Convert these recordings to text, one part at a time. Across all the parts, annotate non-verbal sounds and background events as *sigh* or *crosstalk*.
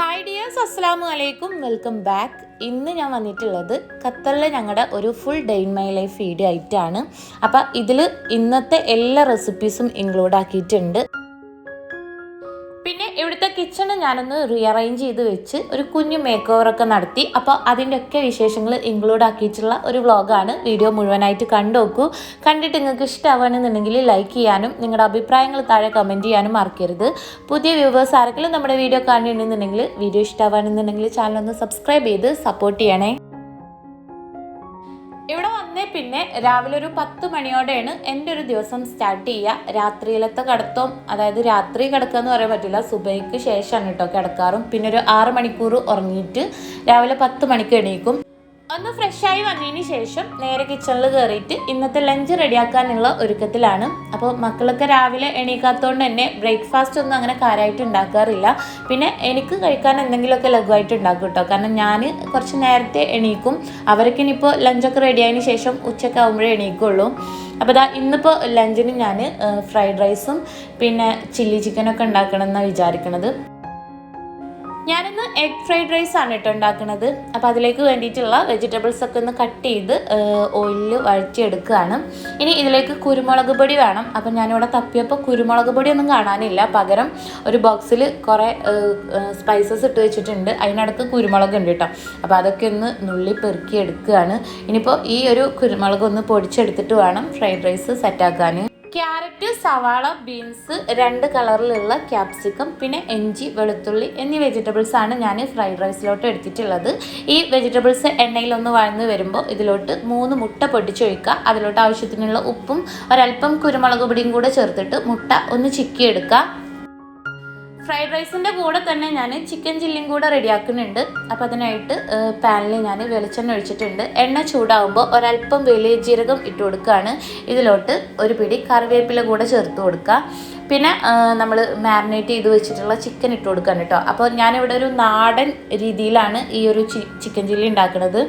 Hi dears അസ്സാം വലൈക്കും welcome back ഇന്ന് ഞാൻ വന്നിട്ടുള്ളത് ഖത്തറിലെ ഞങ്ങളുടെ ഒരു full day in my life video ആയിട്ടാണ്. അപ്പോൾ ഇതിൽ ഇന്നത്തെ എല്ലാ റെസിപ്പീസും ഇൻക്ലൂഡ് ആക്കിയിട്ടുണ്ട്. കിച്ചണ് ഞാനൊന്ന് റീഅറേഞ്ച് ചെയ്ത് വെച്ച് ഒരു കുഞ്ഞു മേക്ക് ഓവറൊക്കെ നടത്തി. അപ്പോൾ അതിന്റെയൊക്കെ വിശേഷങ്ങൾ ഇൻക്ലൂഡ് ആക്കിയിട്ടുള്ള ഒരു വ്ളോഗാണ് വീഡിയോ മുഴുവനായിട്ട് കണ്ടു നോക്കൂ. കണ്ടിട്ട് നിങ്ങൾക്ക് ഇഷ്ടമാവുകയാണെന്നുണ്ടെങ്കിൽ ലൈക്ക് ചെയ്യാനും നിങ്ങളുടെ അഭിപ്രായങ്ങൾ താഴെ കമന്റ് ചെയ്യാനും മറക്കരുത്. പുതിയ വ്യൂവേഴ്സ് ആരെങ്കിലും നമ്മുടെ വീഡിയോ കാണുന്നുണ്ടെന്നുണ്ടെങ്കിൽ വീഡിയോ ഇഷ്ടമാവുകയാണെന്നുണ്ടെങ്കിൽ ചാനൽ ഒന്ന് സബ്സ്ക്രൈബ് ചെയ്ത് സപ്പോർട്ട് ചെയ്യണേ. ഇവിടെ വന്നേ പിന്നെ രാവിലെ ഒരു പത്ത് മണിയോടെയാണ് എന്റെ ഒരു ദിവസം സ്റ്റാർട്ട് ചെയ്യുക. രാത്രിയിലത്തെ കിടത്തം അതായത് രാത്രി കിടക്കുക എന്ന് പറയാൻ പറ്റില്ല. സുബൈക്ക് ശേഷമാണ് കേട്ടോ കിടക്കാറും. പിന്നെ ഒരു ആറ് മണിക്കൂർ ഉറങ്ങിയിട്ട് രാവിലെ പത്ത് മണിക്ക് എണീക്കും. ഒന്ന് ആയി വന്നതിന് ശേഷം നേരെ കിച്ചണിൽ കയറിയിട്ട് ഇന്നത്തെ ലഞ്ച് റെഡിയാക്കാനുള്ള ഒരുക്കത്തിലാണ്. അപ്പോൾ മക്കളൊക്കെ രാവിലെ എണീക്കാത്തതുകൊണ്ട് തന്നെ ബ്രേക്ക്ഫാസ്റ്റ് ഒന്നും അങ്ങനെ കാര്യമായിട്ട് ഉണ്ടാക്കാറില്ല. പിന്നെ എനിക്ക് കഴിക്കാൻ എന്തെങ്കിലുമൊക്കെ ലഘുവായിട്ട് ഉണ്ടാക്കും കേട്ടോ. കാരണം ഞാൻ കുറച്ച് നേരത്തെ എണീക്കും. അവർക്ക് ഇനിയിപ്പോൾ ലഞ്ചൊക്കെ റെഡിയായതിന് ശേഷം ഉച്ചയ്ക്ക് ആകുമ്പോഴേ എണീക്കുള്ളൂ. അപ്പോൾ ഇതാ ഇന്നിപ്പോൾ ലഞ്ചിന് ഞാൻ ഫ്രൈഡ് റൈസും പിന്നെ ചില്ലി ചിക്കനൊക്കെ ഉണ്ടാക്കണം എന്നാണ് വിചാരിക്കണത്. ഞാനിന്ന് എഗ് ഫ്രൈഡ് റൈസ് ആണ് കേട്ടോ ഉണ്ടാക്കുന്നത് അപ്പോൾ അതിലേക്ക് വേണ്ടിയിട്ടുള്ള വെജിറ്റബിൾസ് ഒക്കെ ഒന്ന് കട്ട് ചെയ്ത് ഓയിലിൽ വഴറ്റിയെടുക്കുകയാണ്. ഇനി ഇതിലേക്ക് കുരുമുളക് പൊടി വേണം. അപ്പം ഞാനിവിടെ തപ്പിയപ്പോൾ കുരുമുളക് പൊടി ഒന്നും കാണാനില്ല. പകരം ഒരു ബോക്സിൽ കുറേ സ്പൈസസ് ഇട്ട് വെച്ചിട്ടുണ്ട്. അതിനടുത്ത് കുരുമുളക് ഉണ്ട് കേട്ടോ അപ്പോൾ അതൊക്കെ ഒന്ന് നുള്ളി പെറുക്കി എടുക്കുകയാണ്. ഇനിയിപ്പോൾ ഈ ഒരു കുരുമുളക് ഒന്ന് പൊടിച്ചെടുത്തിട്ട് വേണം ഫ്രൈഡ് റൈസ് സെറ്റാക്കാൻ ക്യാരറ്റ് സവാള ബീൻസ് രണ്ട് കളറിലുള്ള ക്യാപ്സിക്കം പിന്നെ ഇഞ്ചി വെളുത്തുള്ളി എന്നീ വെജിറ്റബിൾസ് ആണ് ഞാൻ ഫ്രൈഡ് റൈസിലോട്ട് എടുത്തിട്ടുള്ളത്. ഈ വെജിറ്റബിൾസ് എണ്ണയിലൊന്ന് വഴന്ന് വരുമ്പോൾ ഇതിലോട്ട് മൂന്ന് മുട്ട പൊട്ടിച്ചൊഴിക്കുക അതിലോട്ട് ആവശ്യത്തിനുള്ള ഉപ്പും ഒരല്പം കുരുമുളക് പൊടിയും കൂടെ ചേർത്തിട്ട് മുട്ട ഒന്ന് ചിക്കിയെടുക്കുക. ഫ്രൈഡ് റൈസിന്റെ കൂടെ തന്നെ ഞാൻ ചിക്കൻ ചില്ലിയും കൂടെ റെഡിയാക്കുന്നുണ്ട്. അപ്പോൾ അതിനായിട്ട് പാനിൽ ഞാൻ വെളിച്ചെണ്ണ ഒഴിച്ചിട്ടുണ്ട്. എണ്ണ ചൂടാകുമ്പോൾ ഒരല്പം വലിയ ജീരകം ഇട്ട് കൊടുക്കുകയാണ് ഇതിലോട്ട് ഒരു പിടി കറിവേപ്പില കൂടെ ചേർത്ത് കൊടുക്കുക പിന്നെ നമ്മൾ മാരിനേറ്റ് ചെയ്ത് വെച്ചിട്ടുള്ള ചിക്കൻ ഇട്ട് കൊടുക്കാൻ കേട്ടോ അപ്പോൾ ഞാനിവിടെ ഒരു നാടൻ രീതിയിലാണ് ഈ ഒരു ചിക്കൻ ചില്ലി ഉണ്ടാക്കുന്നത്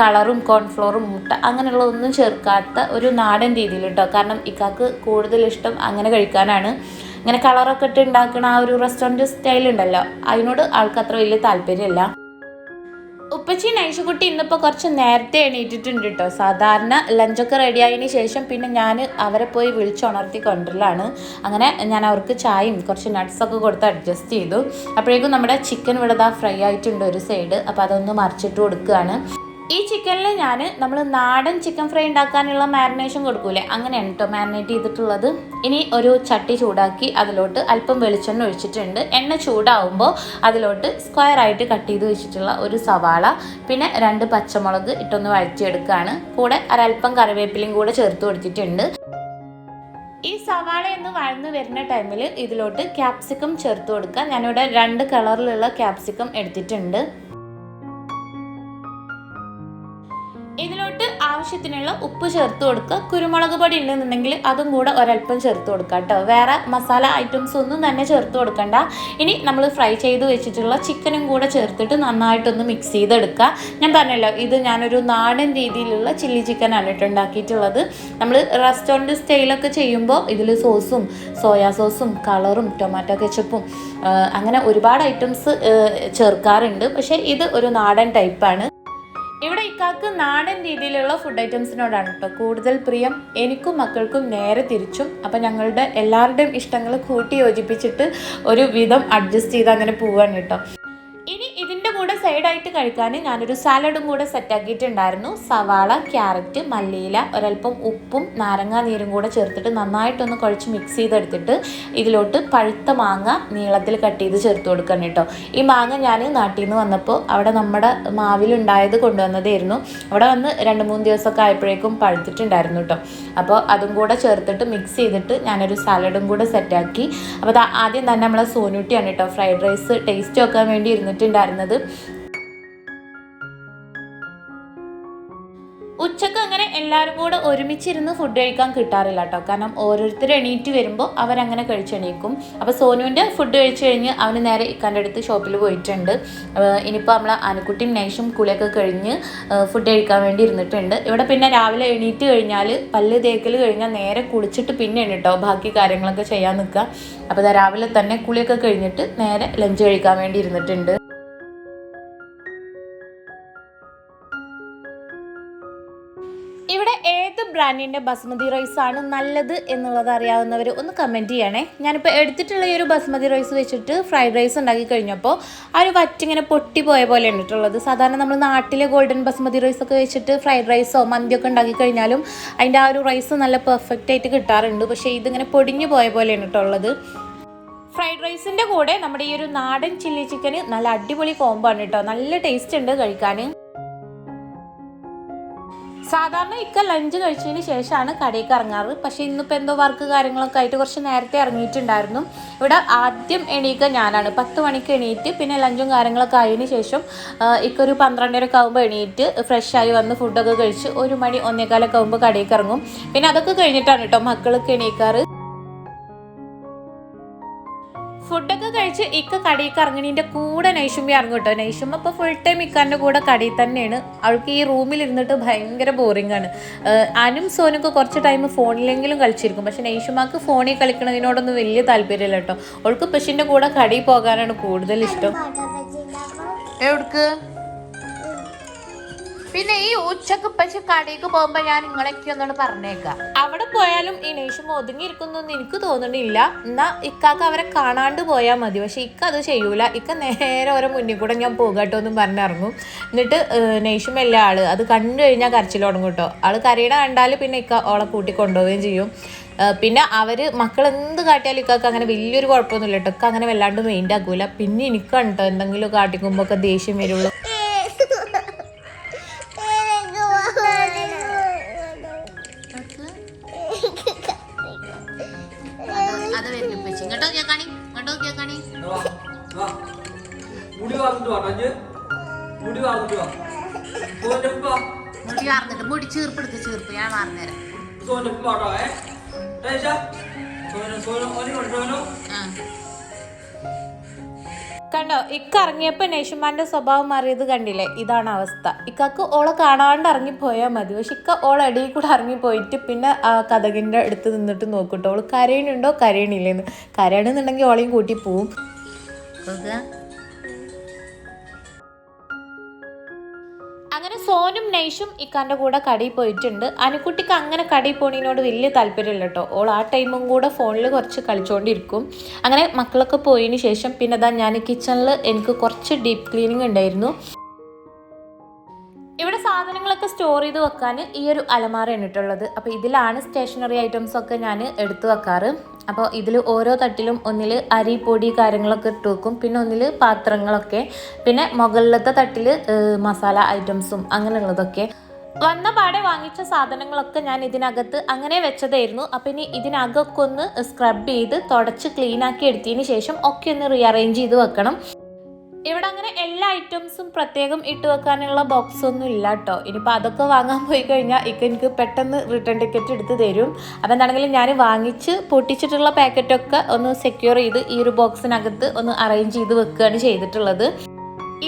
കളറും കോൺഫ്ലോറും മുട്ട അങ്ങനെയുള്ള ഒന്നും ചേർക്കാത്ത ഒരു നാടൻ രീതിയിൽ കേട്ടോ കാരണം ഇക്കാക്ക് കൂടുതൽ ഇഷ്ടം അങ്ങനെ കഴിക്കാനാണ്. ഇങ്ങനെ കളറൊക്കെ ഇട്ട് ഉണ്ടാക്കുന്ന ആ ഒരു റെസ്റ്റോറന്റ് സ്റ്റൈൽ ഉണ്ടല്ലോ. അതിനോട് ആൾക്ക് അത്ര വലിയ താല്പര്യമില്ല. ഉപ്പച്ചി നൈഷുകുട്ടി ഇന്നിപ്പോൾ കുറച്ച് നേരത്തെ എണീറ്റിട്ടുണ്ട് കേട്ടോ സാധാരണ ലഞ്ചൊക്കെ റെഡി ആയതിന് ശേഷം പിന്നെ ഞാൻ അവരെ പോയി വിളിച്ചുണർത്തി കൊണ്ടുവരലാണ്. അങ്ങനെ ഞാൻ അവർക്ക് ചായയും കുറച്ച് നട്ട്സൊക്കെ കൊടുത്ത് അഡ്ജസ്റ്റ് ചെയ്തു. അപ്പോഴേക്കും നമ്മുടെ ചിക്കൻ ഇവിടെ ഫ്രൈ ആയിട്ടുണ്ട് ഒരു സൈഡ് അപ്പോൾ അതൊന്ന് മറിച്ചിട്ട് കൊടുക്കുകയാണ് ഈ ചിക്കനിൽ ഞാൻ നമ്മൾ നാടൻ ചിക്കൻ ഫ്രൈ ഉണ്ടാക്കാനുള്ള മാരിനേഷൻ കൊടുക്കൂലേ? അങ്ങനെയാണ് കേട്ടോ മാരിനേറ്റ് ചെയ്തിട്ടുള്ളത്. ഇനി ഒരു ചട്ടി ചൂടാക്കി അതിലോട്ട് അല്പം വെളിച്ചെണ്ണ ഒഴിച്ചിട്ടുണ്ട്. എണ്ണ ചൂടാവുമ്പോൾ അതിലോട്ട് സ്ക്വയർ ആയിട്ട് കട്ട് ചെയ്ത് വെച്ചിട്ടുള്ള ഒരു സവാള പിന്നെ രണ്ട് പച്ചമുളക് ഇട്ടൊന്ന് വഴറ്റിയെടുക്കുകയാണ് കൂടെ ഒരല്പം കറിവേപ്പിലയും കൂടെ ചേർത്ത് കൊടുത്തിട്ടുണ്ട്. ഈ സവാള എന്ന് വഴന്ന് വരുന്ന ടൈമിൽ ഇതിലോട്ട് ക്യാപ്സിക്കം ചേർത്ത് കൊടുക്കുക. ഞാനിവിടെ രണ്ട് കളറിലുള്ള ക്യാപ്സിക്കം എടുത്തിട്ടുണ്ട്. ഇതിലോട്ട് ആവശ്യത്തിനുള്ള ഉപ്പ് ചേർത്ത് കൊടുക്കുക. കുരുമുളക് പൊടി ഉണ്ടെന്നുണ്ടെങ്കിൽ അതും കൂടെ ഒരല്പം ചേർത്ത് കൊടുക്കുക കേട്ടോ. വേറെ മസാല ഐറ്റംസ് ഒന്നും തന്നെ ചേർത്ത് കൊടുക്കണ്ട. ഇനി നമ്മൾ ഫ്രൈ ചെയ്ത് വെച്ചിട്ടുള്ള ചിക്കനും കൂടെ ചേർത്തിട്ട് നന്നായിട്ടൊന്ന് മിക്സ് ചെയ്തെടുക്കുക. ഞാൻ പറഞ്ഞല്ലോ ഇത് ഞാനൊരു നാടൻ രീതിയിലുള്ള ചില്ലി ചിക്കനാണ് കേട്ടോ ഉണ്ടാക്കിയിട്ടുള്ളത്. നമ്മൾ റെസ്റ്റോറന്റ് സ്റ്റൈലൊക്കെ ചെയ്യുമ്പോൾ ഇതിൽ സോസും സോയാ സോസും കളറും ടൊമാറ്റോ കെച്ചപ്പും അങ്ങനെ ഒരുപാട് ഐറ്റംസ് ചേർക്കാറുണ്ട്. പക്ഷേ ഇത് ഒരു നാടൻ ടൈപ്പാണ് ഇവിടെ ഇക്കാക്ക് നാടൻ രീതിയിലുള്ള ഫുഡ് ഐറ്റംസിനോടാണ് കേട്ടോ കൂടുതൽ പ്രിയം എനിക്കും മക്കൾക്കും നേരെ തിരിച്ചും. അപ്പം ഞങ്ങളുടെ എല്ലാവരുടെയും ഇഷ്ടങ്ങൾ കൂട്ടി യോജിപ്പിച്ചിട്ട് ഒരു വിധം അഡ്ജസ്റ്റ് ചെയ്ത് അങ്ങനെ പോവാണ് കേട്ടോ ഇനി ഇതിന്റെ കൂടെ സൈഡായിട്ട് കഴിക്കാൻ ഞാനൊരു സാലഡും കൂടെ സെറ്റാക്കിയിട്ടുണ്ടായിരുന്നു സവാള ക്യാരറ്റ് മല്ലിയില ഒരല്പം ഉപ്പും നാരങ്ങാ നീരും കൂടെ ചേർത്തിട്ട് നന്നായിട്ടൊന്ന് കുഴച്ച് മിക്സ് ചെയ്തെടുത്തിട്ട് ഇതിലോട്ട് പഴുത്ത മാങ്ങ നീളത്തിൽ കട്ട് ചെയ്ത് ചേർത്ത് കൊടുക്കണം കേട്ടോ. ഈ മാങ്ങ ഞാൻ നാട്ടിൽ നിന്ന് വന്നപ്പോൾ അവിടെ നമ്മുടെ മാവിലുണ്ടായത് കൊണ്ടുവന്നതായിരുന്നു. അവിടെ വന്ന് രണ്ട് മൂന്ന് ദിവസമൊക്കെ ആയപ്പോഴേക്കും പഴുത്തിട്ടുണ്ടായിരുന്നു കേട്ടോ. അപ്പോൾ അതും കൂടെ ചേർത്തിട്ട് മിക്സ് ചെയ്തിട്ട് ഞാനൊരു സാലഡും കൂടെ സെറ്റാക്കി അപ്പോൾ ആദ്യം തന്നെ നമ്മളെ സോനൂട്ടിയാണ് കേട്ടോ. ഫ്രൈഡ് റൈസ് ടേസ്റ്റ് വെക്കാൻ വേണ്ടി ഇരുന്നിട്ടുണ്ടായിരുന്നത്. ഉച്ചയ്ക്ക് അങ്ങനെ എല്ലാവരും കൂടെ ഒരുമിച്ചിരുന്ന് ഫുഡ് കഴിക്കാൻ കിട്ടാറില്ല കേട്ടോ കാരണം ഓരോരുത്തർ എണീറ്റ് വരുമ്പോൾ അവരങ്ങനെ കഴിച്ചെണീക്കും. അപ്പോൾ സോനുവിന്റെ ഫുഡ് കഴിച്ച് കഴിഞ്ഞ് അവന് നേരെ ഇക്കാന്റെ അടുത്ത് ഷോപ്പിൽ പോയിട്ടുണ്ട്. ഇനിയിപ്പോൾ നമ്മൾ അനുക്കുട്ടിയും നൈഷും കുളിയൊക്കെ കഴിഞ്ഞ് ഫുഡ് കഴിക്കാൻ വേണ്ടി ഇരുന്നിട്ടുണ്ട്. ഇവിടെ പിന്നെ രാവിലെ എണീറ്റ് കഴിഞ്ഞാൽ പല്ല് തേക്കൽ കഴിഞ്ഞാൽ നേരെ കുളിച്ചിട്ട് പിന്നെ കേട്ടോ ബാക്കി കാര്യങ്ങളൊക്കെ ചെയ്യാൻ നിൽക്കുക അപ്പോൾ രാവിലെ തന്നെ കുളിയൊക്കെ കഴിഞ്ഞിട്ട് നേരെ ലഞ്ച് കഴിക്കാൻ വേണ്ടി ഇരുന്നിട്ടുണ്ട്. ബ്രാൻഡിന്റെ ബസ്മതി റൈസ് ആണ് നല്ലത് എന്നുള്ളത് അറിയാവുന്നവർ ഒന്ന് കമന്റ് ചെയ്യണേ. ഞാനിപ്പോൾ എടുത്തിട്ടുള്ള ഈ ഒരു ബസ്മതി റൈസ് വെച്ചിട്ട് ഫ്രൈഡ് റൈസ് ഉണ്ടാക്കി കഴിഞ്ഞപ്പോൾ ആ ഒരു വറ്റിങ്ങനെ പൊട്ടിപ്പോയ പോലെ ഉണ്ടിട്ടുള്ളത് സാധാരണ നമ്മൾ നാട്ടിലെ ഗോൾഡൻ ബസ്മതി റൈസ് ഒക്കെ വെച്ചിട്ട് ഫ്രൈഡ് റൈസോ മന്തിയൊക്കെ ഉണ്ടാക്കി കഴിഞ്ഞാലും അതിന്റെ ആ ഒരു റൈസ് നല്ല പെർഫെക്റ്റ് ആയിട്ട് കിട്ടാറുണ്ട്. പക്ഷേ ഇതിങ്ങനെ പൊടിഞ്ഞു പോയ പോലെ ഉണ്ടിട്ടുള്ളത് ഫ്രൈഡ് റൈസിന്റെ കൂടെ നമ്മുടെ ഈ ഒരു നാടൻ ചില്ലി ചിക്കന് നല്ല അടിപൊളി കോമ്പാണ് കേട്ടോ. നല്ല ടേസ്റ്റ് ഉണ്ട് കഴിക്കാൻ സാധാരണ ഇക്ക ലഞ്ച് കഴിച്ചതിന് ശേഷമാണ് കടയിലേക്ക് ഇറങ്ങാറ്. പക്ഷേ ഇന്നിപ്പോൾ എന്തോ വർക്ക് കാര്യങ്ങളൊക്കെ ആയിട്ട് കുറച്ച് നേരത്തെ ഇറങ്ങിയിട്ടുണ്ടായിരുന്നു. ഇവിടെ ആദ്യം എണീക്കുക ഞാനാണ്. പത്ത് മണിക്ക് എണീറ്റ് പിന്നെ ലഞ്ചും കാര്യങ്ങളൊക്കെ ആയതിനു ശേഷം ഇക്കൊരു ഇക്ക ഒരു പന്ത്രണ്ടരയൊക്കെ ആകുമ്പോൾ എണീറ്റ് ഫ്രഷായി വന്ന് ഫുഡൊക്കെ കഴിച്ച് ഒരു മണി ഒന്നേകാലൊക്കെ ആകുമ്പോൾ കടയിലേക്ക് ഇറങ്ങും. പിന്നെ അതൊക്കെ കഴിഞ്ഞിട്ടാണ് കേട്ടോ മക്കളൊക്കെ എണീക്കാറ്. ഫുഡൊക്കെ കഴിച്ച് ഇക്ക കടയിൽ ഇറങ്ങണീന്റെ കൂടെ നൈഷുമ്മ ഇറങ്ങും കേട്ടോ. നൈഷുമ്മ ഇപ്പോൾ ഫുൾ ടൈം ഇക്കാന്റെ കൂടെ കടയിൽ തന്നെയാണ്. അവൾക്ക് ഈ റൂമിൽ ഇരുന്നിട്ട് ഭയങ്കര ബോറിംഗ് ആണ്. അനും സോനൊക്കെ കുറച്ച് ടൈം ഫോണിലെങ്കിലും കളിച്ചിരിക്കും. പക്ഷെ നൈഷുമാക്ക് ഫോണിൽ കളിക്കണതിനോടൊന്നും വലിയ താല്പര്യമില്ല കേട്ടോ. അവൾക്ക് പശുവിന്റെ കൂടെ കടയിൽ പോകാനാണ് കൂടുതൽ ഇഷ്ടം. എവിടക്ക്? പിന്നെ ഈ ഉച്ചയ്ക്ക് പശു കടയിലേക്ക് പോകുമ്പോ ഞാൻ നിങ്ങളൊക്കെ ഒന്നാണ് പറഞ്ഞേക്കാം. അവിടെ പോയാലും ഈ നേഷം ഒതുങ്ങിയിരിക്കുന്നൊന്നും എനിക്ക് തോന്നണില്ല. എന്നാ ഇക്കാക്ക് അവരെ കാണാണ്ട് പോയാൽ മതി. പക്ഷെ ഇക്ക അത് ചെയ്യൂല. ഇക്ക നേരെ ഓരോ മുന്നിൽ കൂടെ ഞാൻ പോകട്ടോ എന്നും പറഞ്ഞിറങ്ങും. എന്നിട്ട് നേഷം എല്ലാ ആൾ അത് കണ്ടു കഴിഞ്ഞാൽ കരച്ചിൽ തുടങ്ങും കേട്ടോ. ആൾ കരയണ കണ്ടാൽ പിന്നെ ഇക്ക ഓളെ കൂട്ടി കൊണ്ടുപോവുകയും ചെയ്യും. പിന്നെ അവർ മക്കൾ എന്ത് കാട്ടിയാലും ഇക്കാക്ക് അങ്ങനെ വലിയൊരു കുഴപ്പമൊന്നുമില്ല കേട്ടോ. ഇക്ക അങ്ങനെ വല്ലാണ്ട് മെയിന്റെ പിന്നെ എനിക്കാണ് കേട്ടോ എന്തെങ്കിലും കാട്ടിക്കുമ്പോൾ ഒക്കെ ദേഷ്യം വരുള്ളൂ. നേഷുമാന്റെ സ്വഭാവം മാറിയത് കണ്ടില്ലേ? ഇതാണ് അവസ്ഥ. ഇക്കാക്ക് ഓളെ കാണാണ്ട് ഇറങ്ങിപ്പോയാൽ മതി. പക്ഷെ ഇക്ക ഓളെ അടിയിൽ കൂടെ ഇറങ്ങിപ്പോയിട്ട് പിന്നെ കഥകിന്റെ അടുത്ത് നിന്നിട്ട് നോക്കട്ടോ. ഓൾ കരയണുണ്ടോ കരയണില്ലേന്ന്. കരയണെന്നുണ്ടെങ്കിൽ ഓളെയും കൂട്ടി പോവും. സോനും നൈഷും ഇക്കാന്റെ കൂടെ കടയിൽ പോയിട്ടുണ്ട്. അനുക്കുട്ടിക്ക് അങ്ങനെ കടയിൽ പോണീനോട് വലിയ താല്പര്യമില്ല കേട്ടോ ഓൾ ആ ടൈമും കൂടെ ഫോണിൽ കുറച്ച് കളിച്ചുകൊണ്ടിരിക്കും അങ്ങനെ മക്കളൊക്കെ പോയതിന് ശേഷം പിന്നെ അതാ ഞാൻ കിച്ചണിൽ എനിക്ക് കുറച്ച് ഡീപ്പ് ക്ലീനിങ് ഉണ്ടായിരുന്നു. സാധനങ്ങളൊക്കെ സ്റ്റോർ ചെയ്ത് വെക്കാൻ ഈ ഒരു അലമാര ഇട്ടുള്ളത് അപ്പോൾ ഇതിലാണ് സ്റ്റേഷനറി ഐറ്റംസ് ഒക്കെ ഞാൻ എടുത്തു വെക്കാറ്. അപ്പോൾ ഇതിൽ ഓരോ തട്ടിലും ഒന്നിൽ അരി പൊടി കാര്യങ്ങളൊക്കെ ഇട്ട് വെക്കും. പിന്നെ ഒന്നിൽ പാത്രങ്ങളൊക്കെ. പിന്നെ മുകളിലത്തെ തട്ടിൽ മസാല ഐറ്റംസും അങ്ങനെയുള്ളതൊക്കെ. വന്ന പാടെ വാങ്ങിച്ച സാധനങ്ങളൊക്കെ ഞാൻ ഇതിനകത്ത് അങ്ങനെ വെച്ചതായിരുന്നു. അപ്പം ഇനി ഇതിനകമൊക്കെ ഒന്ന് സ്ക്രബ് ചെയ്ത് തുടച്ച് ക്ലീനാക്കി എടുത്തതിന് ശേഷം ഒക്കെ ഒന്ന് റീഅറേഞ്ച് ചെയ്ത് വെക്കണം. ഇവിടെ അങ്ങനെ എല്ലാ ഐറ്റംസും പ്രത്യേകം ഇട്ട് വെക്കാനുള്ള ബോക്സ് ഒന്നും ഇല്ല കേട്ടോ ഇനിയിപ്പോൾ അതൊക്കെ വാങ്ങാൻ പോയി കഴിഞ്ഞാൽ ഇക്ക എനിക്ക് പെട്ടെന്ന് റിട്ടേൺ ടിക്കറ്റ് എടുത്ത് തരും. അപ്പം എന്താണെങ്കിലും ഞാൻ വാങ്ങിച്ച് പൊട്ടിച്ചിട്ടുള്ള പാക്കറ്റൊക്കെ ഒന്ന് സെക്യൂർ ചെയ്ത് ഈ ഒരു ബോക്സിനകത്ത് ഒന്ന് അറേഞ്ച് ചെയ്ത് വെക്കുകയാണ് ചെയ്തിട്ടുള്ളത്.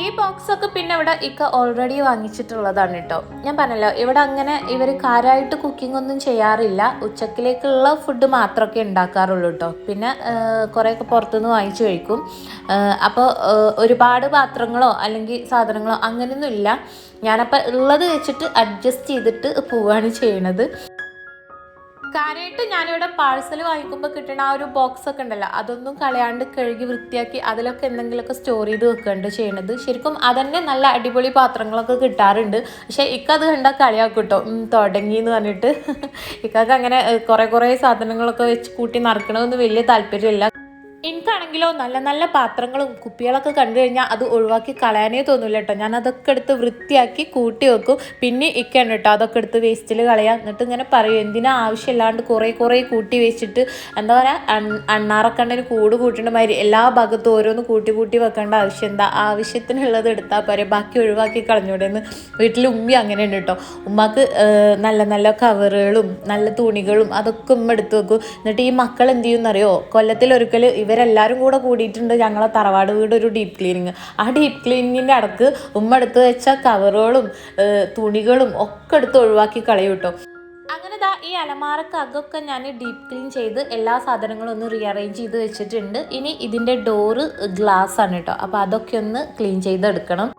ഈ ബോക്സ് ഒക്കെ പിന്നെ ഇവിടെ ഇക്ക ഓൾറെഡി വാങ്ങിച്ചിട്ടുള്ളതാണ് കേട്ടോ ഞാൻ പറഞ്ഞല്ലോ ഇവിടെ അങ്ങനെ ഇവർ കാര്യമായിട്ട് കുക്കിംഗ് ഒന്നും ചെയ്യാറില്ല. ഉച്ചക്കിലേക്കുള്ള ഫുഡ് മാത്രമൊക്കെ ഉണ്ടാക്കാറുള്ളൂ കേട്ടോ പിന്നെ കുറേയൊക്കെ പുറത്തുനിന്ന് വാങ്ങിച്ചു കഴിക്കും. അപ്പോൾ ഒരുപാട് പാത്രങ്ങളോ അല്ലെങ്കിൽ സാധനങ്ങളോ അങ്ങനെയൊന്നും ഇല്ല. ഞാനപ്പോൾ ഉള്ളത് വെച്ചിട്ട് അഡ്ജസ്റ്റ് ചെയ്തിട്ട് പോവുകയാണ് ചെയ്യണത്. കാര്യമായിട്ട് ഞാനിവിടെ പാഴ്സൽ വാങ്ങിക്കുമ്പോൾ കിട്ടുന്ന ആ ഒരു ബോക്സ് ഒക്കെ ഉണ്ടല്ലോ അതൊന്നും കളയാണ്ട് കഴുകി വൃത്തിയാക്കി അതിലൊക്കെ എന്തെങ്കിലുമൊക്കെ സ്റ്റോർ ചെയ്ത് വെക്കുന്നുണ്ട് ചെയ്യണത്. ശരിക്കും അതന്നെ നല്ല അടിപൊളി പാത്രങ്ങളൊക്കെ കിട്ടാറുണ്ട്. പക്ഷേ ഇക്കത് കണ്ടാൽ കളിയാക്കും കേട്ടോ തുടങ്ങി എന്ന് പറഞ്ഞിട്ട്. *laughs* ഇക്കക്ക് അങ്ങനെ കുറേ കുറേ സാധനങ്ങളൊക്കെ വെച്ച് കൂട്ടി നടക്കണമെന്ന് വലിയ താല്പര്യമില്ല. എനിക്കാണെങ്കിലോ നല്ല നല്ല പാത്രങ്ങളും കുപ്പികളൊക്കെ കണ്ടു കഴിഞ്ഞാൽ അത് ഒഴിവാക്കി കളയാനേ തോന്നില്ല കേട്ടോ ഞാൻ അതൊക്കെ എടുത്ത് വൃത്തിയാക്കി കൂട്ടി വെക്കും. പിന്നെ ഇക്കാണ് കേട്ടോ അതൊക്കെ എടുത്ത് വേസ്റ്റിൽ കളയാം. എന്നിട്ട് ഇങ്ങനെ പറയും എന്തിനാ ആവശ്യമില്ലാണ്ട് കുറേ കുറേ കൂട്ടി വെച്ചിട്ട് എന്താ പറയുക അണ്ണാറക്കണ്ണന് കൂട് കൂട്ടേണ്ട മാതിരി എല്ലാ ഭാഗത്തും ഓരോന്ന് കൂട്ടി കൂട്ടി വെക്കേണ്ട ആവശ്യം എന്താ? ആവശ്യത്തിനുള്ളത് എടുത്താൽ പോരെ. ബാക്കി ഒഴിവാക്കി കളഞ്ഞൂടെ എന്ന് വീട്ടിൽ ഉമ്മി അങ്ങനെയുണ്ട് കേട്ടോ ഉമ്മക്ക് നല്ല നല്ല കവറുകളും നല്ല തുണികളും അതൊക്കെ ഉമ്മ എടുത്ത് വെക്കും. എന്നിട്ട് ഈ മക്കൾ എന്ത് ചെയ്യുമെന്നറിയോ കൊല്ലത്തിൽ ഒരിക്കൽ ഇവരെല്ലാവരും കൂടെ കൂടിയിട്ടുണ്ട് ഞങ്ങളെ തറവാട് വീട് ഒരു ഡീപ്പ് ക്ലീനിങ് ആ ഡീപ്പ് ക്ലീനിങ്ങിന്റെ അടക്ക് ഉമ്മ എടുത്ത് വെച്ച കവറുകളും തുണികളും ഒക്കെ എടുത്ത് ഒഴിവാക്കി കളയും കേട്ടോ അങ്ങനെ ദാ ഈ അലമാരക്കകൊക്കെ ഞാൻ ഡീപ്പ് ക്ലീൻ ചെയ്ത് എല്ലാ സാധനങ്ങളും ഒന്ന് റീഅറേഞ്ച് ചെയ്ത് വെച്ചിട്ടുണ്ട്. ഇനി ഇതിന്റെ ഡോറ് ഗ്ലാസ് ആണ് കേട്ടോ അപ്പോൾ അതൊക്കെ ഒന്ന് ക്ലീൻ ചെയ്തെടുക്കണം.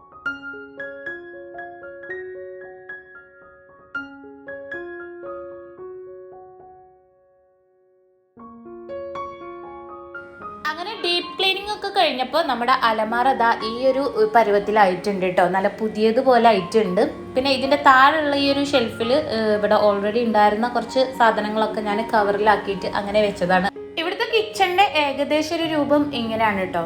കഴിഞ്ഞപ്പോൾ നമ്മുടെ അലമാര ദാ ഈ ഒരു പരുവത്തിലായിട്ടുണ്ട് കേട്ടോ നല്ല പുതിയതുപോലെ ആയിട്ടുണ്ട്. പിന്നെ ഇതിന്റെ താഴെയുള്ള ഈ ഒരു ഷെൽഫിൽ ഇവിടെ ഓൾറെഡി ഉണ്ടായിരുന്ന കുറച്ച് സാധനങ്ങളൊക്കെ ഞാൻ കവറിലാക്കിയിട്ട് അങ്ങനെ വെച്ചതാണ്. ഇവിടുത്തെ കിച്ചണിന്റെ ഏകദേശം ഒരു രൂപം ഇങ്ങനെയാണ് കേട്ടോ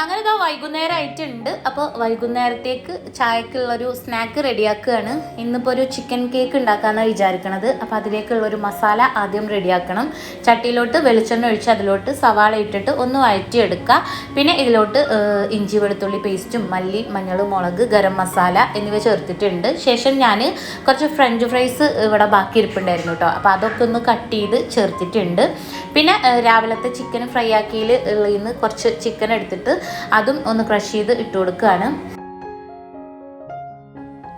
അങ്ങനെ ഇതാ വൈകുന്നേരം ആയിട്ടുണ്ട് അപ്പോൾ വൈകുന്നേരത്തേക്ക് ചായക്കുള്ളൊരു സ്നാക്ക് റെഡിയാക്കുകയാണ്. ഇന്നിപ്പോൾ ഒരു ചിക്കൻ കേക്ക് ഉണ്ടാക്കാമെന്നാണ് വിചാരിക്കണത്. അപ്പോൾ അതിലേക്കുള്ള ഒരു മസാല ആദ്യം റെഡിയാക്കണം. ചട്ടിയിലോട്ട് വെളിച്ചെണ്ണ ഒഴിച്ച് അതിലോട്ട് സവാള ഇട്ടിട്ട് ഒന്ന് വഴറ്റിയെടുക്കുക. പിന്നെ ഇതിലോട്ട് ഇഞ്ചി വെളുത്തുള്ളി പേസ്റ്റും മല്ലി മഞ്ഞൾ മുളക് ഗരം മസാല എന്നിവ ചേർത്തിട്ടുണ്ട്. ശേഷം ഞാൻ കുറച്ച് ഫ്രഞ്ച് ഫ്രൈസ് ഇവിടെ ബാക്കി ഇരിപ്പുണ്ടായിരുന്നു കേട്ടോ അപ്പോൾ അതൊക്കെ ഒന്ന് കട്ട് ചെയ്ത് ചേർത്തിട്ടുണ്ട്. പിന്നെ രാവിലത്തെ ചിക്കൻ ഫ്രൈ ആക്കിയിൽ നിന്ന് കുറച്ച് ചിക്കൻ എടുത്തിട്ട് അതും ഒന്ന് ക്രഷ് ചെയ്ത് ഇട്ട് കൊടുക്കുകയാണ്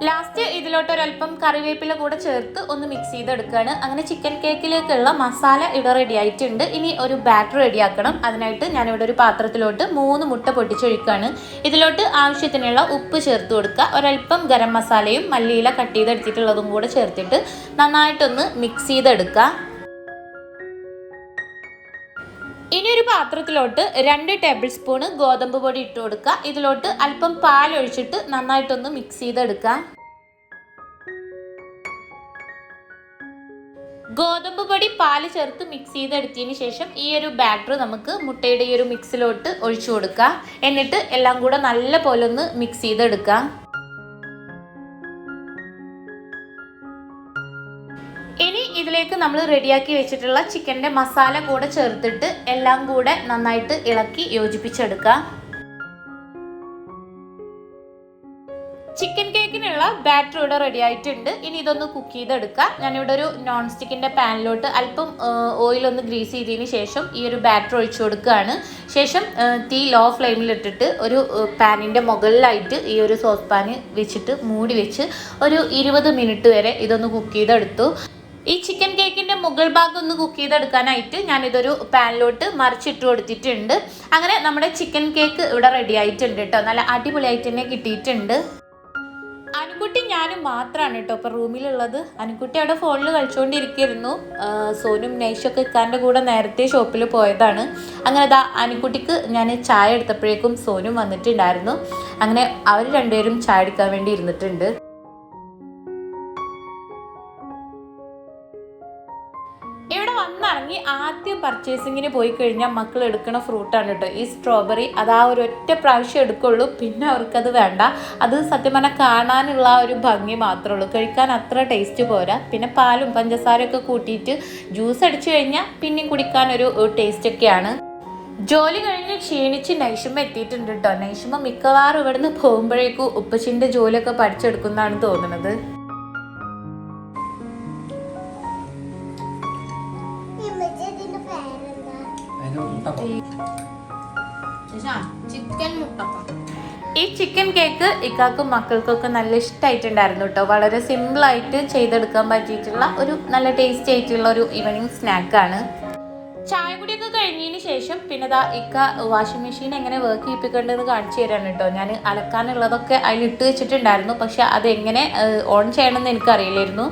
ലാസ്റ്റ് ഇതിലോട്ട് ഒരല്പം കറിവേപ്പില കൂടെ ചേർത്ത് ഒന്ന് മിക്സ് ചെയ്തെടുക്കുകയാണ് അങ്ങനെ ചിക്കൻ കേക്കിലേക്കുള്ള മസാല ഇവിടെ റെഡി ആയിട്ടുണ്ട്. ഇനി ഒരു ബാറ്റർ റെഡിയാക്കണം അതിനായിട്ട് ഞാനിവിടെ ഒരു പാത്രത്തിലോട്ട് മൂന്ന് മുട്ട പൊട്ടിച്ചൊഴിക്കുകയാണ് ഇതിലോട്ട് ആവശ്യത്തിനുള്ള ഉപ്പ് ചേർത്ത് കൊടുക്കുക. ഒരല്പം ഗരം മസാലയും മല്ലിയില കട്ട് ചെയ്തെടുത്തിട്ടുള്ളതും കൂടെ ചേർത്തിട്ട് നന്നായിട്ടൊന്ന് മിക്സ് ചെയ്തെടുക്കുക. ഇനി ഒരു പാത്രത്തിലോട്ട് രണ്ട് ടേബിൾ സ്പൂണ് ഗോതമ്പ് പൊടി ഇട്ട് കൊടുക്കുക ഇതിലോട്ട് അല്പം പാൽ ഒഴിച്ചിട്ട് നന്നായിട്ടൊന്ന് മിക്സ് ചെയ്തെടുക്കുക ഗോതമ്പ് പൊടി പാൽ ചേർത്ത് മിക്സ് ചെയ്തെടുത്തതിന് ശേഷം ഈ ഒരു ബാറ്റർ നമുക്ക് മുട്ടയുടെ ഈ ഒരു മിക്സിലോട്ട് ഒഴിച്ചു കൊടുക്കുക എന്നിട്ട് എല്ലാം കൂടെ നല്ല പോലെ ഒന്ന് മിക്സ് ചെയ്തെടുക്കുക നമ്മൾ റെഡിയാക്കി വെച്ചിട്ടുള്ള ചിക്കന്റെ മസാല കൂടെ ചേർത്തിട്ട് എല്ലാം കൂടെ നന്നായിട്ട് ഇളക്കി യോജിപ്പിച്ചെടുക്കുക ചിക്കൻ കേക്കിനുള്ള ബാറ്റർ ഇവിടെ റെഡി ആയിട്ടുണ്ട്. ഇനി ഇതൊന്ന് കുക്ക് ചെയ്തെടുക്കുക ഞാനിവിടെ ഒരു നോൺ സ്റ്റിക്കിന്റെ പാനിലോട്ട് അല്പം ഓയിൽ ഒന്ന് ഗ്രീസ് ചെയ്തതിന് ശേഷം ഈ ഒരു ബാറ്റർ ഒഴിച്ചു കൊടുക്കുകയാണ് ശേഷം തീ ലോ ഫ്ലെയിമിലിട്ടിട്ട് ഒരു പാനിന്റെ മുകളിലായിട്ട് ഈ ഒരു സോസ് പാന് വെച്ചിട്ട് മൂടി വെച്ച് ഒരു ഇരുപത് മിനിറ്റ് വരെ ഇതൊന്ന് കുക്ക് ചെയ്തെടുത്തു. ഈ ചിക്കൻ കേക്കിന്റെ മുകൾ ഭാഗം ഒന്ന് കുക്ക് ചെയ്തെടുക്കാനായിട്ട് ഞാനിതൊരു പാനിലോട്ട് മറിച്ചിട്ട് കൊടുത്തിട്ടുണ്ട്. അങ്ങനെ നമ്മുടെ ചിക്കൻ കേക്ക് ഇവിടെ റെഡി ആയിട്ടുണ്ട് കേട്ടോ നല്ല അടിപൊളിയായിട്ട് തന്നെ കിട്ടിയിട്ടുണ്ട്. അനുക്കുട്ടി ഞാനും മാത്രമാണ് കേട്ടോ ഇപ്പം റൂമിലുള്ളത്. അനുക്കുട്ടി അവിടെ ഫോണിൽ കളിച്ചുകൊണ്ടിരിക്കുന്നു സോനും നൈഷൊക്കെ ഇക്കാന്റെ കൂടെ നേരത്തെ ഷോപ്പിൽ പോയതാണ്. അങ്ങനെ അതാ അനുക്കുട്ടിക്ക് ഞാൻ ചായ എടുത്തപ്പോഴേക്കും സോനും വന്നിട്ടുണ്ടായിരുന്നു. അങ്ങനെ അവർ രണ്ടുപേരും ചായ എടുക്കാൻ വേണ്ടി ഇരുന്നിട്ടുണ്ട്. വന്നിറങ്ങി ആദ്യം പർച്ചേസിങ്ങിന് പോയി കഴിഞ്ഞാൽ മക്കൾ എടുക്കുന്ന ഫ്രൂട്ടാണ് കേട്ടോ ഈ സ്ട്രോബെറി അത് ആ ഒരു ഒറ്റ പ്രാവശ്യം എടുക്കുള്ളൂ. പിന്നെ അവർക്കത് വേണ്ട. അത് സത്യം പറഞ്ഞാൽ കാണാനുള്ള ആ ഒരു ഭംഗി മാത്രമേ ഉള്ളൂ. കഴിക്കാൻ അത്ര ടേസ്റ്റ് പോരാ. പിന്നെ പാലും പഞ്ചസാരയൊക്കെ കൂട്ടിയിട്ട് ജ്യൂസ് അടിച്ചു കഴിഞ്ഞാൽ പിന്നെയും കുടിക്കാൻ ഒരു ടേസ്റ്റ് ഒക്കെയാണ്. ജോലി കഴിഞ്ഞ് ക്ഷീണിച്ച് നൈഷുമ എത്തിയിട്ടുണ്ട് കേട്ടോ നൈഷുമ മിക്കവാറും ഇവിടുന്ന് പോകുമ്പോഴേക്കും ഉപ്പച്ചിന്റെ ജോലിയൊക്കെ പഠിച്ചെടുക്കുന്നതാണ് തോന്നുന്നത്. ചിക്കൻ മുട്ടപ്പം ഈ ചിക്കൻ കേക്ക് ഇക്കാക്കും മക്കൾക്കൊക്കെ നല്ല ഇഷ്ടമായിട്ടുണ്ടായിരുന്നു കേട്ടോ. വളരെ സിമ്പിളായിട്ട് ചെയ്തെടുക്കാൻ പറ്റിയിട്ടുള്ള ഒരു നല്ല ടേസ്റ്റി ആയിട്ടുള്ള ഒരു ഈവനിങ് സ്നാക്കാണ് ചായ കുടിയൊക്കെ കഴിഞ്ഞതിന് ശേഷം പിന്നെ ദാ ഇക്ക വാഷിംഗ് മെഷീൻ എങ്ങനെ വർക്ക് ചെയ്യിപ്പിക്കേണ്ടതെന്ന് കാണിച്ചു തരാണ് കേട്ടോ. ഞാൻ അലക്കാനുള്ളതൊക്കെ അതിൽ ഇട്ട് വെച്ചിട്ടുണ്ടായിരുന്നു. പക്ഷെ അതെങ്ങനെ ഓൺ ചെയ്യണമെന്ന് എനിക്കറിയില്ലായിരുന്നു.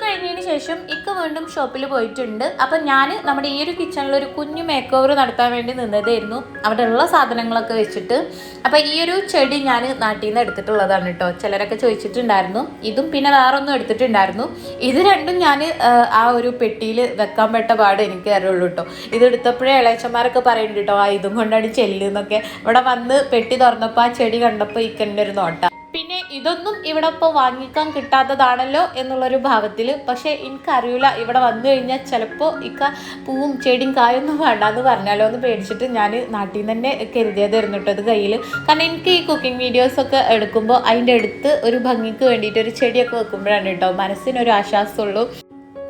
ചായ കഴിഞ്ഞതിന് ശേഷം ഇക്ക വീണ്ടും ഷോപ്പിൽ പോയിട്ടുണ്ട്. അപ്പം ഞാൻ നമ്മുടെ ഈ ഒരു കിച്ചണിൽ ഒരു കുഞ്ഞു മേക്ക് ഓവർ നടത്താൻ വേണ്ടി നിന്നതായിരുന്നു. അവിടെ ഉള്ള സാധനങ്ങളൊക്കെ വെച്ചിട്ട്. അപ്പം ഈ ഒരു ചെടി ഞാൻ നാട്ടിൽ നിന്ന് എടുത്തിട്ടുള്ളതാണ് കേട്ടോ ചിലരൊക്കെ ചോദിച്ചിട്ടുണ്ടായിരുന്നു. ഇതും പിന്നെ വേറെ ഒന്നും എടുത്തിട്ടുണ്ടായിരുന്നു. ഇത് രണ്ടും ഞാൻ ആ ഒരു പെട്ടിയിൽ വെക്കാൻ പെട്ട പാട് എനിക്ക് അറിയുള്ളൂ കേട്ടോ ഇത് എടുത്തപ്പോഴേ ഇളയച്ചന്മാരൊക്കെ പറയുന്നുണ്ട് കേട്ടോ ആ ഇതും കൊണ്ടാണ് ചെല്ലുന്നൊക്കെ ഇവിടെ വന്ന് പെട്ടി തുറന്നപ്പോൾ ആ ചെടി കണ്ടപ്പോൾ ഇക്കന്റെ ഒരു നോട്ട. ഇതൊന്നും ഇവിടെ ഇപ്പോൾ വാങ്ങിക്കാൻ കിട്ടാത്തതാണല്ലോ എന്നുള്ളൊരു ഭാവത്തിൽ പക്ഷേ എനിക്കറിയില്ല ഇവിടെ വന്നു കഴിഞ്ഞാൽ ചിലപ്പോൾ ഇക്ക പൂവും ചെടിയും കായൊന്നും വേണ്ട എന്ന് പറഞ്ഞാലോ എന്ന് പേടിച്ചിട്ട് ഞാൻ നാട്ടിൽ നിന്ന് തന്നെ കരുതിയതായിരുന്നു കേട്ടോ അത് കയ്യിൽ കാരണം എനിക്ക് ഈ കുക്കിംഗ് വീഡിയോസൊക്കെ എടുക്കുമ്പോൾ അതിന്റെ അടുത്ത് ഒരു ഭംഗിക്ക് വേണ്ടിയിട്ട് ഒരു ചെടിയൊക്കെ വെക്കുമ്പോഴാണ് കേട്ടോ മനസ്സിനൊരു ആശ്വാസമുള്ളൂ.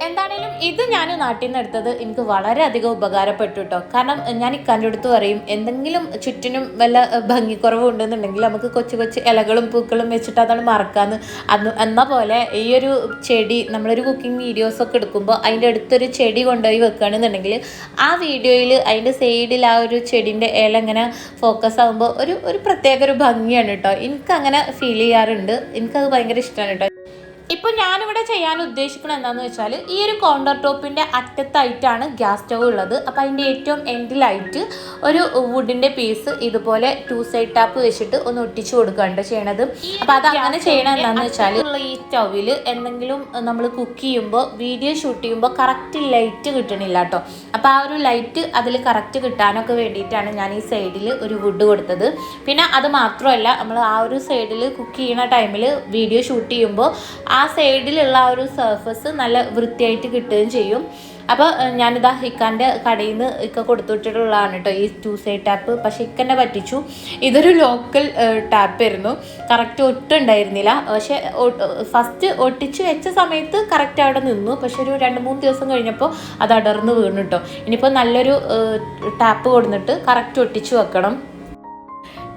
എന്താണേലും ഇത് ഞാൻ നാട്ടിൽ നിന്ന് എടുത്തത് എനിക്ക് വളരെയധികം ഉപകാരപ്പെട്ടു കേട്ടോ കാരണം ഞാൻ ഇക്കാന്റെടുത്ത് പറയും എന്തെങ്കിലും ചുറ്റിനും വല്ല ഭംഗി ഭംഗിക്കുറവ് ഉണ്ടെന്നുണ്ടെങ്കിൽ നമുക്ക് കൊച്ചു കൊച്ചു ഇലകളും പൂക്കളും വെച്ചിട്ട് അതാണ് മറക്കാന്ന്. അന്ന് എന്ന പോലെ ഈ ഒരു ചെടി നമ്മളൊരു കുക്കിംഗ് വീഡിയോസൊക്കെ എടുക്കുമ്പോൾ അതിന്റെ അടുത്തൊരു ചെടി കൊണ്ടുപോയി വെക്കുകയാണെന്നുണ്ടെങ്കിൽ ആ വീഡിയോയിൽ അതിന്റെ സൈഡിൽ ആ ഒരു ചെടീന്റെ ഇല ഇങ്ങനെ ഫോക്കസ് ആകുമ്പോൾ ഒരു ഒരു പ്രത്യേക ഒരു ഭംഗിയാണ് കേട്ടോ എനിക്കങ്ങനെ ഫീൽ ചെയ്യാറുണ്ട്. എനിക്കത് ഭയങ്കര ഇഷ്ടമാണ് കേട്ടോ ഇപ്പോൾ ഞാനിവിടെ ചെയ്യാൻ ഉദ്ദേശിക്കുന്നത് എന്താണെന്ന് വെച്ചാൽ ഈ ഒരു കൗണ്ടർ ടോപ്പിന്റെ അറ്റത്തായിട്ടാണ് ഗ്യാസ് സ്റ്റവ് ഉള്ളത്. അപ്പോൾ അതിന്റെ ഏറ്റവും എൻഡിലായിട്ട് ഒരു വുഡിന്റെ പീസ് ഇതുപോലെ ടു സൈഡ് ടാപ്പ് വെച്ചിട്ട് ഒന്ന് ഒട്ടിച്ചു കൊടുക്കുകയാണ് ചെയ്യണത്. അപ്പോൾ അത് അങ്ങനെ ചെയ്യണത് എന്താണെന്ന് വെച്ചാൽ ഈ സ്റ്റൗവിൽ എന്തെങ്കിലും നമ്മൾ കുക്ക് ചെയ്യുമ്പോൾ വീഡിയോ ഷൂട്ട് ചെയ്യുമ്പോൾ കറക്റ്റ് ലൈറ്റ് കിട്ടണില്ല കേട്ടോ അപ്പോൾ ആ ഒരു ലൈറ്റ് അതിൽ കറക്റ്റ് കിട്ടാനൊക്കെ വേണ്ടിയിട്ടാണ് ഞാൻ ഈ സൈഡിൽ ഒരു വുഡ് കൊടുത്തത്. പിന്നെ അത് മാത്രമല്ല നമ്മൾ ആ ഒരു സൈഡിൽ കുക്ക് ചെയ്യുന്ന ടൈമിൽ വീഡിയോ ഷൂട്ട് ചെയ്യുമ്പോൾ ആ സൈഡിലുള്ള ആ ഒരു സർഫസ് നല്ല വൃത്തിയായിട്ട് കിട്ടുകയും ചെയ്യും. അപ്പോൾ ഞാനിതാ ഇക്കാന്റെ കടയിൽ നിന്ന് ഇക്ക കൊടുത്തുവിട്ടിട്ടുള്ളതാണ് കേട്ടോ ഈ ടു സൈഡ് ടാപ്പ് പക്ഷേ ഇക്കന്നെ പറ്റിച്ചു. ഇതൊരു ലോക്കൽ ടാപ്പായിരുന്നു കറക്റ്റ് ഒട്ടുണ്ടായിരുന്നില്ല പക്ഷേ ഫസ്റ്റ് ഒട്ടിച്ച് വെച്ച സമയത്ത് കറക്റ്റ് അവിടെ നിന്നു. പക്ഷെ ഒരു രണ്ട് മൂന്ന് ദിവസം കഴിഞ്ഞപ്പോൾ അത് അടർന്ന് വീണു കേട്ടോ ഇനിയിപ്പോൾ നല്ലൊരു ടാപ്പ് കൊടുത്തിട്ട് കറക്റ്റ് ഒട്ടിച്ച് വെക്കണം.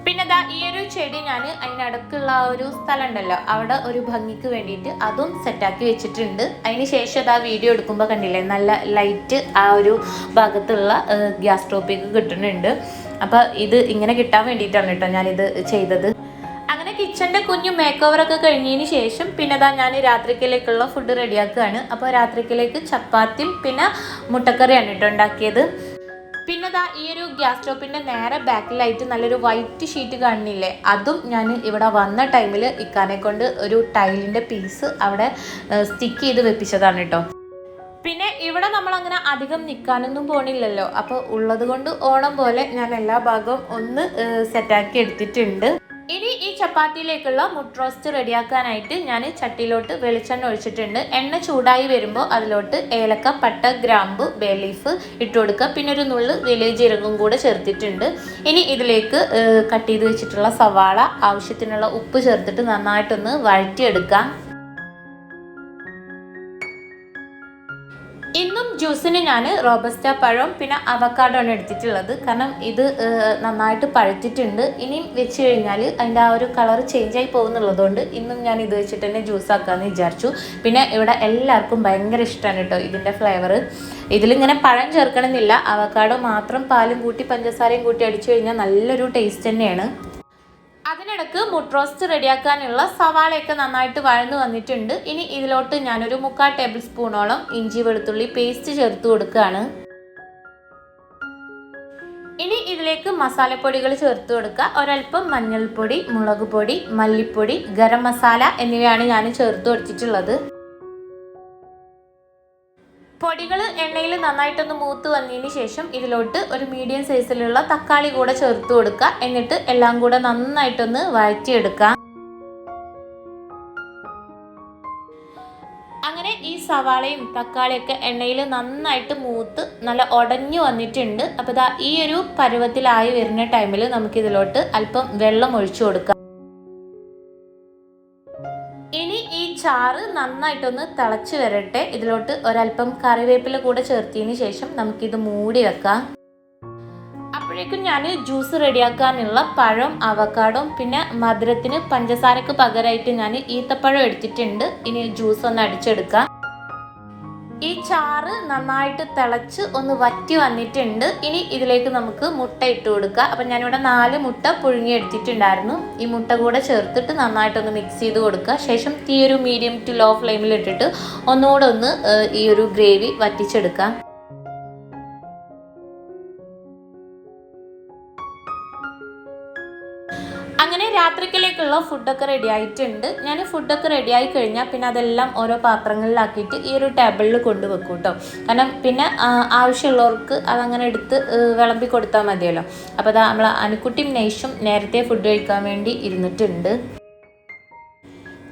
പിന്നെ ദാ ഈ ഒരു ചെടി ഞാൻ അതിനടുക്കുള്ള ആ ഒരു സ്ഥലം ഉണ്ടല്ലോ അവിടെ ഒരു ഭംഗിക്ക് വേണ്ടിയിട്ട് അതും സെറ്റാക്കി വെച്ചിട്ടുണ്ട്. അതിന് ശേഷം അത് ആ വീഡിയോ എടുക്കുമ്പോൾ കണ്ടില്ലേ നല്ല ലൈറ്റ് ആ ഒരു ഭാഗത്തുള്ള ഗ്യാസ് ടോപ്പിക്ക് കിട്ടുന്നുണ്ട്. അപ്പോൾ ഇത് ഇങ്ങനെ കിട്ടാൻ വേണ്ടിയിട്ടാണ് കേട്ടോ ഞാനിത് ചെയ്തത്. അങ്ങനെ കിച്ചന്റെ കുഞ്ഞു മേക്ക് ഓവറൊക്കെ കഴിഞ്ഞതിന് ശേഷം പിന്നെ ദാ ഞാൻ രാത്രിക്കിലേക്കുള്ള ഫുഡ് റെഡിയാക്കുകയാണ് അപ്പോൾ രാത്രിക്കിലേക്ക് ചപ്പാത്തിയും പിന്നെ മുട്ടക്കറിയാണ് കേട്ടോ ഉണ്ടാക്കിയത്. പിന്നെ ദാ ഈ ഒരു ഗ്യാസ് സ്റ്റോപ്പിന്റെ നേരെ ബാക്കിലായിട്ട് നല്ലൊരു വൈറ്റ് ഷീറ്റ് കാണുന്നില്ലേ അതും ഞാൻ ഇവിടെ വന്ന ടൈമിൽ ഇക്കാനെ കൊണ്ട് ഒരു ടൈലിന്റെ പീസ് അവിടെ സ്റ്റിക്ക് ചെയ്ത് വെപ്പിച്ചതാണ് കേട്ടോ പിന്നെ ഇവിടെ നമ്മൾ അങ്ങനെ അധികം നിൽക്കാനൊന്നും പോണില്ലല്ലോ. അപ്പോൾ ഉള്ളത് കൊണ്ട് ഓണം പോലെ ഞാൻ എല്ലാ ഭാഗവും ഒന്ന് സെറ്റാക്കി എടുത്തിട്ടുണ്ട്. ഇനി ഈ ചപ്പാത്തിയിലേക്കുള്ള മുട്ട് റോസ്റ്റ് റെഡിയാക്കാനായിട്ട് ഞാൻ ചട്ടിയിലോട്ട് വെളിച്ചെണ്ണ ഒഴിച്ചിട്ടുണ്ട്. എണ്ണ ചൂടായി വരുമ്പോൾ അതിലോട്ട് ഏലക്ക പട്ട ഗ്രാമ്പ് ബേലീഫ് ഇട്ട് കൊടുക്കുക. പിന്നെ ഒരു നുള്ള് വലിയ ജീരകം കൂടെ ചേർത്തിട്ടുണ്ട്. ഇനി ഇതിലേക്ക് കട്ട് ചെയ്ത് വെച്ചിട്ടുള്ള സവാള ആവശ്യത്തിനുള്ള ഉപ്പ് ചേർത്തിട്ട് നന്നായിട്ടൊന്ന് വഴറ്റിയെടുക്കാം. ജ്യൂസിന് ഞാൻ റോബസ്റ്റ പഴവും പിന്നെ അവക്കാഡോ ആണ് എടുത്തിട്ടുള്ളത്. കാരണം ഇത് നന്നായിട്ട് പഴുത്തിട്ടുണ്ട്. ഇനിയും വെച്ച് കഴിഞ്ഞാൽ അതിന്റെ ആ ഒരു കളർ ആയി പോകുന്നുള്ളതുകൊണ്ട് ഇന്നും ഞാൻ ഇത് വെച്ചിട്ട് തന്നെ ജ്യൂസ് ആക്കാമെന്ന് വിചാരിച്ചു. പിന്നെ ഇവിടെ എല്ലാവർക്കും ഭയങ്കര ഇഷ്ടമാണ് കേട്ടോ ഇതിന്റെ ഫ്ലേവർ ഇതിലിങ്ങനെ പഴം ചേർക്കണമെന്നില്ല. അവക്കാഡോ മാത്രം പാലും കൂട്ടി പഞ്ചസാരയും കൂട്ടി അടിച്ചു കഴിഞ്ഞാൽ നല്ലൊരു ടേസ്റ്റ് തന്നെയാണ്. അതിനിടക്ക് മുട്രോസ്റ്റ് റെഡിയാക്കാനുള്ള സവാളയൊക്കെ നന്നായിട്ട് വഴന്നു വന്നിട്ടുണ്ട്. ഇനി ഇതിലോട്ട് ഞാനൊരു മുക്കാൽ ടേബിൾ സ്പൂണോളം ഇഞ്ചി വെളുത്തുള്ളി പേസ്റ്റ് ചേർത്ത് കൊടുക്കുകയാണ്. ഇനി ഇതിലേക്ക് മസാലപ്പൊടികൾ ചേർത്ത് കൊടുക്കുക. ഒരൽപ്പം മഞ്ഞൾപ്പൊടി മുളക് പൊടി മല്ലിപ്പൊടി ഗരം മസാല എന്നിവയാണ് ഞാൻ ചേർത്ത് കൊടുത്തിട്ടുള്ളത്. പൊടികൾ എണ്ണയിൽ നന്നായിട്ടൊന്ന് മൂത്ത് വന്നതിന് ശേഷം ഇതിലോട്ട് ഒരു മീഡിയം സൈസിലുള്ള തക്കാളി കൂടെ ചേർത്ത് കൊടുക്കുക. എന്നിട്ട് എല്ലാം കൂടെ നന്നായിട്ടൊന്ന് വഴറ്റിയെടുക്കുക. അങ്ങനെ ഈ സവാളയും തക്കാളിയൊക്കെ എണ്ണയിൽ നന്നായിട്ട് മൂത്ത് നല്ല ഉടഞ്ഞു വന്നിട്ടുണ്ട്. അപ്പോൾ ഈ ഒരു പരുവത്തിലായി വരുന്ന ടൈമിൽ നമുക്ക് ഇതിലോട്ട് അല്പം വെള്ളം ഒഴിച്ചു കൊടുക്കാം. ചാറ് നന്നായിട്ടൊന്ന് തിളച്ച് വരട്ടെ. ഇതിലോട്ട് ഒരല്പം കറിവേപ്പില കൂടെ ചേർത്തതിന് ശേഷം നമുക്കിത് മൂടി വെക്കാം. അപ്പോഴേക്കും ഞാൻ ജ്യൂസ് റെഡിയാക്കാനുള്ള പഴം അവക്കാടും പിന്നെ മധുരത്തിന് പഞ്ചസാരക്ക് പകരമായിട്ട് ഞാൻ ഈത്തപ്പഴം എടുത്തിട്ടുണ്ട്. ഇനി ജ്യൂസ് ഒന്ന് അടിച്ചെടുക്കാം. ഈ ചാറ് നന്നായിട്ട് തിളച്ച് ഒന്ന് വറ്റി വന്നിട്ടുണ്ട്. ഇനി ഇതിലേക്ക് നമുക്ക് മുട്ട ഇട്ട് കൊടുക്കുക. അപ്പം ഞാനിവിടെ നാല് മുട്ട പുഴുങ്ങി എടുത്തിട്ടുണ്ടായിരുന്നു. ഈ മുട്ട കൂടെ ചേർത്തിട്ട് നന്നായിട്ടൊന്ന് മിക്സ് ചെയ്ത് കൊടുക്കുക. ശേഷം തീ ഒരു മീഡിയം ടു ലോ ഫ്ലെയിമിൽ ഇട്ടിട്ട് ഒന്നുകൂടെ ഒന്ന് ഈ ഒരു ഗ്രേവി വറ്റിച്ചെടുക്കാം രാത്രിക്കലേക്കുള്ള ഫുഡൊക്കെ റെഡി ആയിട്ടുണ്ട്. ഞാൻ ഫുഡൊക്കെ റെഡി ആയി കഴിഞ്ഞാൽ പിന്നെ അതെല്ലാം ഓരോ പാത്രങ്ങളിലാക്കിയിട്ട് ഈ ഒരു ടേബിളിൽ കൊണ്ടുവെക്കും കേട്ടോ കാരണം പിന്നെ ആവശ്യമുള്ളവർക്ക് അതങ്ങനെ എടുത്ത് വിളമ്പി കൊടുത്താൽ മതിയല്ലോ. അപ്പോൾ അതാ നമ്മൾ അനുക്കുട്ടിയും നെയ്ഷും നേരത്തെ ഫുഡ് കഴിക്കാൻ വേണ്ടി ഇരുന്നിട്ടുണ്ട്.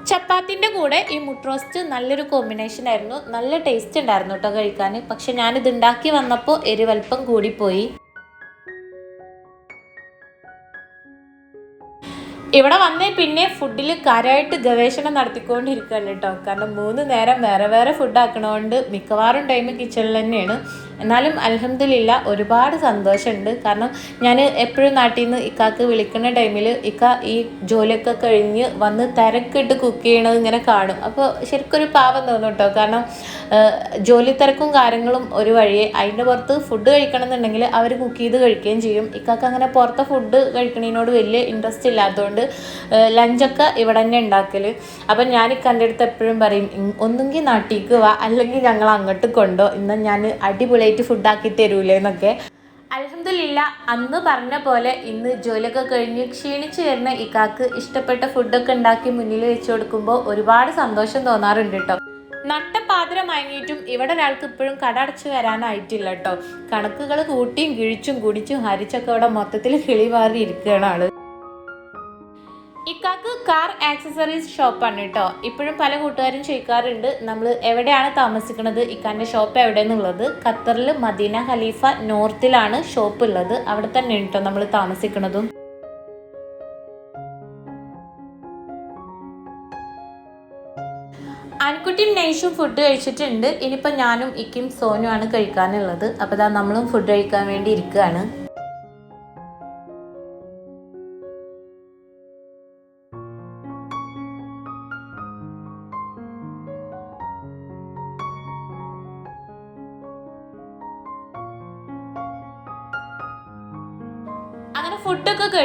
ചപ്പാത്തിന്റെ കൂടെ ഈ മുട്ട് റോസ്റ്റ് നല്ലൊരു കോമ്പിനേഷൻ ആയിരുന്നു. നല്ല ടേസ്റ്റ് ഉണ്ടായിരുന്നു കേട്ടോ കഴിക്കാൻ പക്ഷെ ഞാനിത് ഉണ്ടാക്കി വന്നപ്പോൾ എരിവൽപ്പം കൂടിപ്പോയി. ഇവിടെ വന്നേ പിന്നെ ഫുഡിൽ കാര്യമായിട്ട് ഗവേഷണം നടത്തിക്കൊണ്ടിരിക്കുകയാണ് കേട്ടോ. കാരണം മൂന്ന് നേരം വേറെ വേറെ ഫുഡ് ആക്കണോണ്ട് മിക്കവാറും ടൈം കിച്ചണിൽ തന്നെയാണ്. എന്നാലും അലഹമില്ല ഒരുപാട് സന്തോഷമുണ്ട്. കാരണം ഞാൻ എപ്പോഴും നാട്ടിൽ നിന്ന് ഇക്കാക്ക് വിളിക്കുന്ന ടൈമിൽ ഇക്ക ഈ ജോലിയൊക്കെ കഴിഞ്ഞ് വന്ന് തിരക്കിട്ട് കുക്ക് ചെയ്യണത് ഇങ്ങനെ കാണും. അപ്പോൾ ശരിക്കൊരു പാവം തോന്നും കേട്ടോ. കാരണം ജോലി തിരക്കും കാര്യങ്ങളും ഒരു വഴിയെ അതിന്റെ പുറത്ത് ഫുഡ് കഴിക്കണം എന്നുണ്ടെങ്കിൽ അവർ കുക്ക് ചെയ്ത് കഴിക്കുകയും ചെയ്യും. ഇക്കാക്ക് അങ്ങനെ പുറത്തെ ഫുഡ് കഴിക്കുന്നതിനോട് വലിയ ഇൻട്രസ്റ്റ് ഇല്ലാത്തതുകൊണ്ട് ലഞ്ചൊക്കെ ഇവിടെ തന്നെ ഉണ്ടാക്കൽ അപ്പം ഞാൻ ഇക്കന്റെ അടുത്ത് എപ്പോഴും പറയും "ഇങ് ഒന്നുകിൽ നാട്ടിലേക്ക് വാ അല്ലെങ്കിൽ ഞങ്ങൾ അങ്ങോട്ട് കൊണ്ടോ ഇന്ന് ഞാൻ അടിപൊളിയായിട്ട് ഫുഡാക്കി തരൂലേ എന്നൊക്കെ. അലഹമില്ല അന്ന് പറഞ്ഞ പോലെ ഇന്ന് ജോലിയൊക്കെ കഴിഞ്ഞ് ക്ഷീണിച്ച് വരുന്ന ഇക്കാക്ക് ഇഷ്ടപ്പെട്ട ഫുഡൊക്കെ ഉണ്ടാക്കി മുന്നിൽ വെച്ച് കൊടുക്കുമ്പോൾ ഒരുപാട് സന്തോഷം തോന്നാറുണ്ട് കേട്ടോ നട്ടപ്പാതിര മയങ്ങിയിട്ടും ഇവിടെ ഒരാൾക്ക് ഇപ്പോഴും കട അടച്ചു വരാനായിട്ടില്ല കേട്ടോ കണക്കുകൾ കൂട്ടിയും കിഴിച്ചും കുടിച്ചും ഹരിച്ചൊക്കെ ഇവിടെ മൊത്തത്തിൽ കിളി മാറി ഇരിക്കുകയാണ് ആൾ. ഇക്കാക്ക് കാർ ആക്സസറീസ് ഷോപ്പാണ് കേട്ടോ. ഇപ്പോഴും പല കൂട്ടുകാരും ചോദിക്കാറുണ്ട് നമ്മൾ എവിടെയാണ് താമസിക്കുന്നത് ഇക്കാന്റെ ഷോപ്പ് എവിടെയെന്നുള്ളത്? ഖത്തറിൽ മദീന ഖലീഫ നോർത്തിലാണ് ഷോപ്പ് ഉള്ളത്. അവിടെ തന്നെ കേട്ടോ നമ്മൾ താമസിക്കുന്നതും ആൺകുട്ടിയും നെയ്ഷും ഫുഡ് കഴിച്ചിട്ടുണ്ട്. ഇനിയിപ്പോൾ ഞാനും ഇക്കും സോനുമാണ് കഴിക്കാനുള്ളത്. അപ്പോൾ ഇതാ നമ്മളും ഫുഡ് കഴിക്കാൻ വേണ്ടി ഇരിക്കുകയാണ്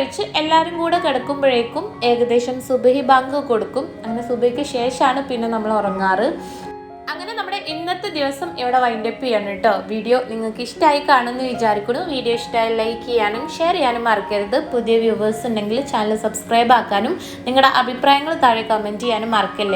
കഴിച്ച് എല്ലാവരും കൂടെ കിടക്കുമ്പോഴേക്കും ഏകദേശം സുബഹി ബാങ്ക് കൊടുക്കും. അങ്ങനെ സുബഹിക്ക് ശേഷമാണ് പിന്നെ നമ്മൾ ഉറങ്ങാറ്. അങ്ങനെ നമ്മുടെ ഇന്നത്തെ ദിവസം ഇവിടെ വൈൻഡപ്പ് ചെയ്യണം കേട്ടോ. വീഡിയോ നിങ്ങൾക്ക് ഇഷ്ടമായി കാണുമെന്ന് വിചാരിക്കുന്നു. വീഡിയോ ഇഷ്ടമായി ലൈക്ക് ചെയ്യാനും ഷെയർ ചെയ്യാനും മറക്കരുത്. പുതിയ വ്യൂവേഴ്സ് ഉണ്ടെങ്കിൽ ചാനൽ സബ്സ്ക്രൈബ് ആക്കാനും നിങ്ങളുടെ അഭിപ്രായങ്ങൾ താഴെ കമന്റ് ചെയ്യാനും മറക്കല്ലേ?